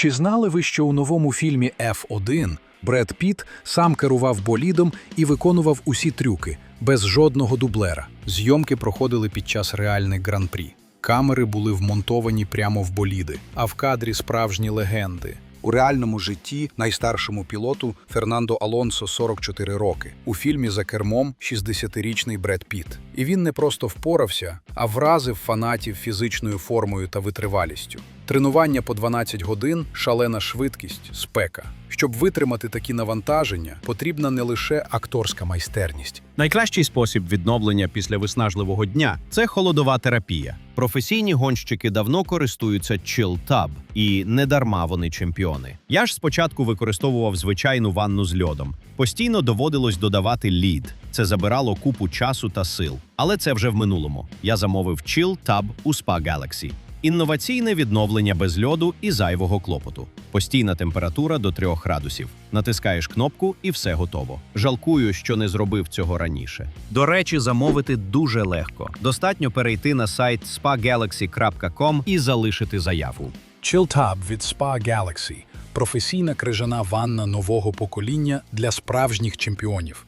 Чи знали ви, що у новому фільмі F1 Бред Піт сам керував болідом і виконував усі трюки без жодного дублера? Зйомки проходили під час реальних гран-прі. Камери були вмонтовані прямо в боліди, а в кадрі справжні легенди. У реальному житті найстаршому пілоту Фернандо Алонсо 44 роки. У фільмі за кермом 60-річний Бред Піт. І він не просто впорався, а вразив фанатів фізичною формою та витривалістю. Тренування по 12 годин, шалена швидкість, спека. Щоб витримати такі навантаження, потрібна не лише акторська майстерність. Найкращий спосіб відновлення після виснажливого дня це холодова терапія. Професійні гонщики давно користуються Chill Tub, і не дарма вони чемпіони. Я ж спочатку використовував звичайну ванну з льодом. Постійно доводилось додавати лід. Це забирало купу часу та сил. Але це вже в минулому. Я замовив Chill Tub у Spa Galaxy. Інноваційне відновлення без льоду і зайвого клопоту. Постійна температура до 3 градусів. Натискаєш кнопку і все готово. Жалкую, що не зробив цього раніше. До речі, замовити дуже легко. Достатньо перейти на сайт spagalaxy.com і залишити заяву. Chilltub від Spa Galaxy – професійна крижана ванна нового покоління для справжніх чемпіонів.